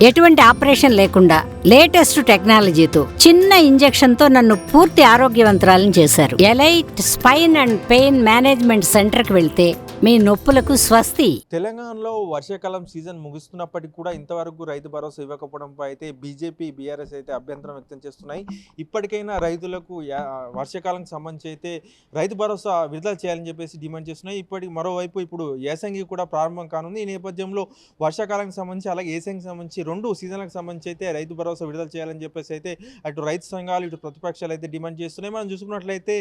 ఎటువంటి ఆపరేషన్ లేకుండా లేటెస్ట్ టెక్నాలజీతో చిన్న ఇంజెక్షన్తో నన్ను పూర్తి ఆరోగ్యవంతురాలను చేశారు. Elite spine and pain management సెంటర్కి వెళ్తే మీ నొప్పులకు స్వస్తి. తెలంగాణలో వర్షాకాలం సీజన్ ముగుస్తున్నప్పటికీ కూడా ఇంతవరకు రైతు భరోసా ఇవ్వకపోవడంపై అయితే బీజేపీ బీఆర్ఎస్ అయితే అభ్యంతరం వ్యక్తం చేస్తున్నాయి. ఇప్పటికైనా రైతులకు వర్షాకాలం వర్షాకాలంకి సంబంధించి అయితే రైతు భరోసా విడుదల చేయాలని చెప్పేసి డిమాండ్ చేస్తున్నాయి. ఇప్పటికి మరోవైపు ఇప్పుడు ఏసంగి కూడా ప్రారంభం కానుంది. ఈ నేపథ్యంలో వర్షాకాలానికి సంబంధించి అలాగే ఏసంగికి సంబంధించి రెండు సీజన్లకు సంబంధించి అయితే రైతు భరోసా విడుదల చేయాలని చెప్పేసి అయితే అటు రైతు సంఘాలు ఇటు ప్రతిపక్షాలు అయితే డిమాండ్ చేస్తున్నాయి. మనం చూసుకున్నట్లయితే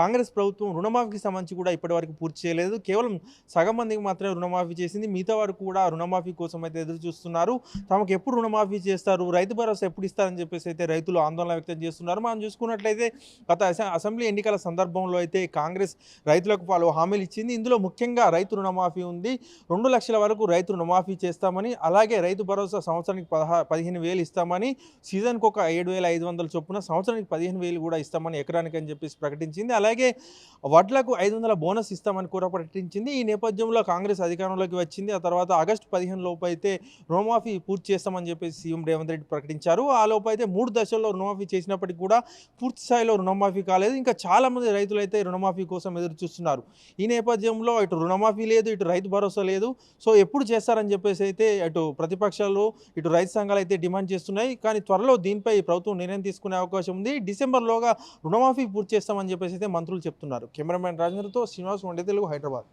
కాంగ్రెస్ ప్రభుత్వం రుణమాఫీకి సంబంధించి కూడా ఇప్పటివరకు పూర్తి చేయలేదు. కేవలం సగం మందికి మాత్రమే రుణమాఫీ చేసింది. మిగతా వారు కూడా రుణమాఫీ కోసం అయితే ఎదురు చూస్తున్నారు. తమకు ఎప్పుడు రుణమాఫీ చేస్తారు? రైతు భరోసా ఎప్పుడు ఇస్తారని చెప్పేసి అయితే రైతులు ఆందోళన వ్యక్తం చేస్తున్నారు. మనం చూసుకున్నట్లయితే గత అసెంబ్లీ ఎన్నికల సందర్భంలో అయితే కాంగ్రెస్ రైతులకు పలు హామీలు ఇచ్చింది. ఇందులో ముఖ్యంగా రైతు రుణమాఫీ ఉంది. రెండు లక్షల వరకు రైతు రుణమాఫీ చేస్తామని అలాగే రైతు భరోసా సంవత్సరానికి పదహా పదిహేను వేలు ఇస్తామని సీజన్కి ఒక ఏడు వేల ఐదు వందల చొప్పున సంవత్సరానికి పదిహేను వేలు కూడా ఇస్తామని ఎకరానికి అని చెప్పేసి ప్రకటించింది. అలాగే వడ్లకు ఐదు వందల బోనస్ ఇస్తామని కూడా ప్రకటించింది. ఈ నేపథ్యంలో కాంగ్రెస్ అధికారంలోకి వచ్చింది. ఆ తర్వాత ఆగస్టు పదిహేను లోపు అయితే రుణమాఫీ పూర్తి చేస్తామని చెప్పేసి సీఎం రేవంత్ రెడ్డి ప్రకటించారు. ఆ లోపు అయితే మూడు దశల్లో రుణమాఫీ చేసినప్పటికీ కూడా పూర్తి స్థాయిలో రుణమాఫీ కాలేదు. ఇంకా చాలామంది రైతులు అయితే రుణమాఫీ కోసం ఎదురు చూస్తున్నారు. ఈ నేపథ్యంలో ఇటు రుణమాఫీ లేదు ఇటు రైతు భరోసా లేదు. సో ఎప్పుడు చేస్తారని చెప్పేసి అయితే అటు ప్రతిపక్షాలు ఇటు రైతు సంఘాలు అయితే డిమాండ్ చేస్తున్నాయి. కానీ త్వరలో దీనిపై ప్రభుత్వం నిర్ణయం తీసుకునే అవకాశం ఉంది. డిసెంబర్లోగా రుణమాఫీ పూర్తి చేస్తామని చెప్పేసి అయితే మంత్రులు చెప్తున్నారు. కెమెరామెన్ రాజేంద్రతో శ్రీనివాస్ వండే తెలుగు హైదరాబాద్.